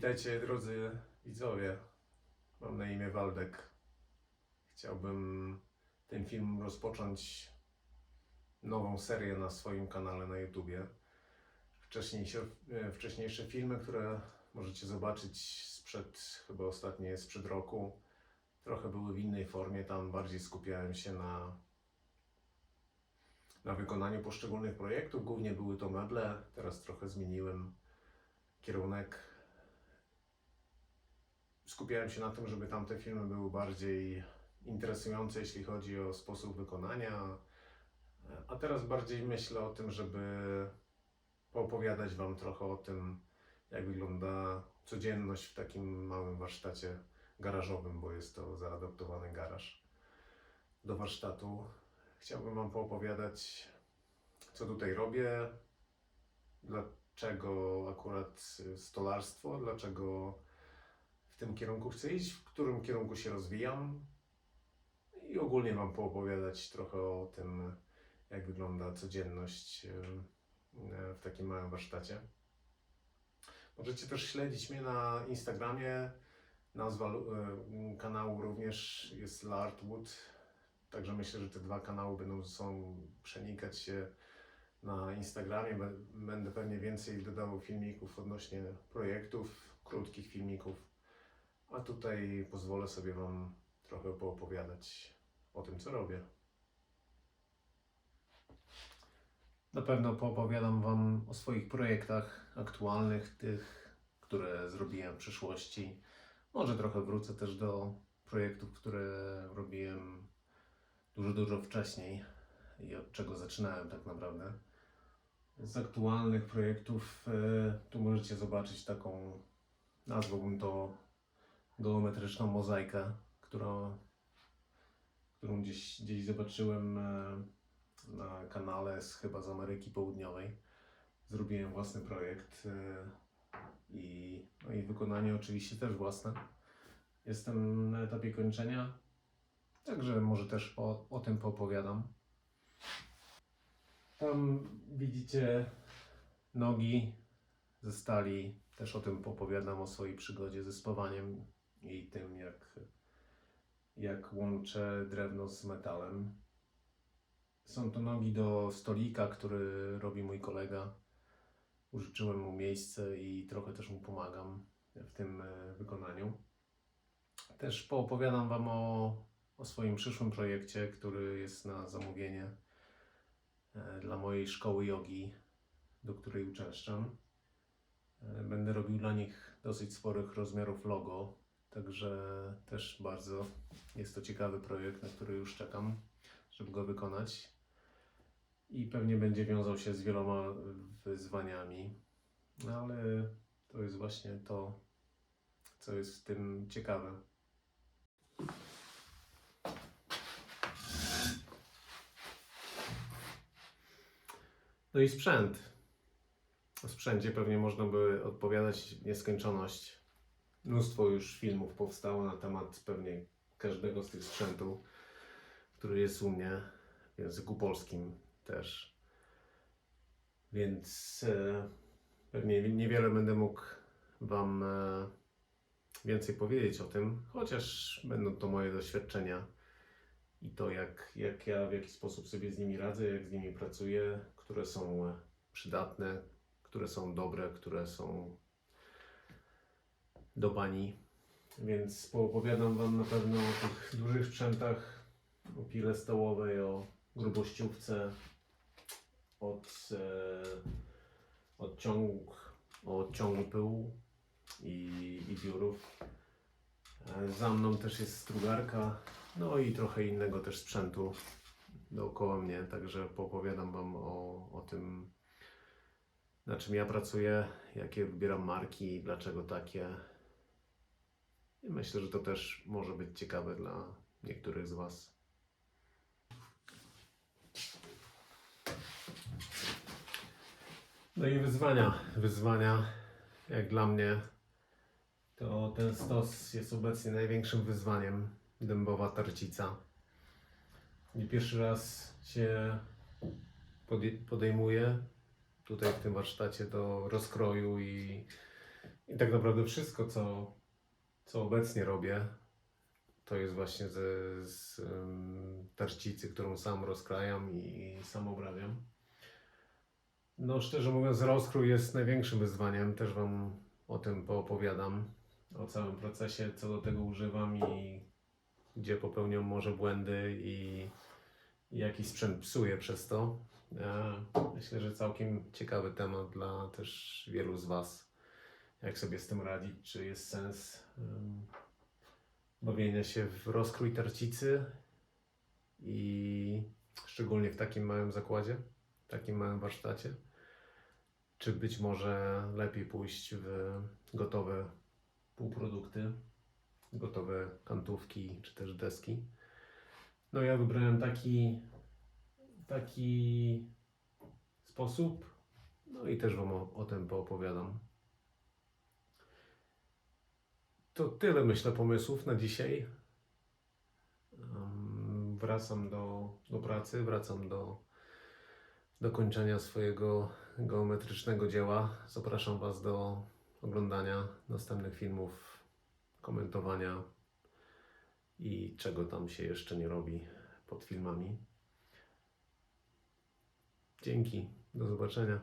Witajcie drodzy widzowie. Mam na imię Waldek. Chciałbym ten film rozpocząć nową serię na swoim kanale na YouTubie. Wcześniejsze, e, wcześniejsze filmy, które możecie zobaczyć sprzed, chyba ostatnie sprzed roku, trochę były w innej formie. Tam bardziej skupiałem się na, na wykonaniu poszczególnych projektów. Głównie były to meble. Teraz trochę zmieniłem kierunek skupiałem się na tym, żeby tamte filmy były bardziej interesujące, jeśli chodzi o sposób wykonania. A teraz bardziej myślę o tym, żeby poopowiadać Wam trochę o tym, jak wygląda codzienność w takim małym warsztacie garażowym, bo jest to zaadoptowany garaż do warsztatu. Chciałbym Wam poopowiadać, co tutaj robię, dlaczego akurat stolarstwo, dlaczego tym kierunku chcę iść, w którym kierunku się rozwijam i ogólnie Wam poopowiadać trochę o tym, jak wygląda codzienność e, w takim małym warsztacie. Możecie też śledzić mnie na Instagramie. Nazwa e, kanału również jest Lartwood. Także myślę, że te dwa kanały będą ze sobą przenikać się na Instagramie. Bę- Będę pewnie więcej dodawał filmików odnośnie projektów, krótkich filmików. A tutaj pozwolę sobie Wam trochę poopowiadać o tym, co robię. Na pewno poopowiadam Wam o swoich projektach aktualnych, tych, które zrobiłem w przeszłości. Może trochę wrócę też do projektów, które robiłem dużo, dużo wcześniej i od czego zaczynałem tak naprawdę. Z aktualnych projektów e, tu możecie zobaczyć taką, nazwałbym to geometryczną mozaikę, którą, którą gdzieś, gdzieś zobaczyłem e, na kanale z, chyba z Ameryki Południowej. Zrobiłem własny projekt e, i, no i wykonanie oczywiście też własne. Jestem na etapie kończenia, także może też o, o tym poopowiadam. Tam widzicie nogi ze stali. Też o tym opowiadam, o swojej przygodzie ze spawaniem i tym, jak, jak łączę drewno z metalem. Są to nogi do stolika, który robi mój kolega. Użyczyłem mu miejsce i trochę też mu pomagam w tym e, wykonaniu. Też poopowiadam Wam o, o swoim przyszłym projekcie, który jest na zamówienie e, dla mojej szkoły jogi, do której uczęszczam. E, Będę robił dla nich dosyć sporych rozmiarów logo, także też bardzo jest to ciekawy projekt, na który już czekam, żeby go wykonać. I pewnie będzie wiązał się z wieloma wyzwaniami, no ale to jest właśnie to, co jest w tym ciekawe. No i sprzęt. O sprzęcie pewnie można by odpowiadać nieskończoność. Mnóstwo już filmów powstało na temat pewnie każdego z tych sprzętów, który jest u mnie w języku polskim też. Więc e, pewnie niewiele będę mógł Wam e, więcej powiedzieć o tym, chociaż będą to moje doświadczenia i to, jak, jak ja w jaki sposób sobie z nimi radzę, jak z nimi pracuję, które są przydatne, które są dobre, które są do Pani. Więc poopowiadam Wam na pewno o tych dużych sprzętach, o pile stołowej, o grubościówce, od, e, od, ciąg, od ciągu pyłu i, i biurów. E, Za mną też jest strugarka, no i trochę innego też sprzętu dookoła mnie, także poopowiadam Wam o, o tym, na czym ja pracuję, jakie wybieram marki, dlaczego takie. I myślę, że to też może być ciekawe dla niektórych z Was. No i wyzwania. Wyzwania, jak dla mnie, to ten stos jest obecnie największym wyzwaniem. Dębowa tarcica. Nie pierwszy raz się podejmuję tutaj w tym warsztacie do rozkroju i, I tak naprawdę wszystko, co, co obecnie robię, to jest właśnie ze, z um, tarcicy, którą sam rozkrajam i, i sam obrabiam. No szczerze mówiąc, rozkrój jest największym wyzwaniem. Też Wam o tym poopowiadam, o całym procesie, co do tego używam i gdzie popełniam może błędy i, i jaki sprzęt psuję przez to. E, Myślę, że całkiem ciekawy temat dla też wielu z Was. Jak sobie z tym radzić? Czy jest sens bawienia się w rozkrój tarcicy i szczególnie w takim małym zakładzie, w takim małym warsztacie? Czy być może lepiej pójść w gotowe półprodukty, gotowe kantówki czy też deski? No ja wybrałem taki, taki sposób, no i też Wam o, o tym poopowiadam. To tyle, myślę, pomysłów na dzisiaj. Wracam do, do pracy, wracam do, do kończenia swojego geometrycznego dzieła. Zapraszam Was do oglądania następnych filmów, komentowania i czego tam się jeszcze nie robi pod filmami. Dzięki, do zobaczenia.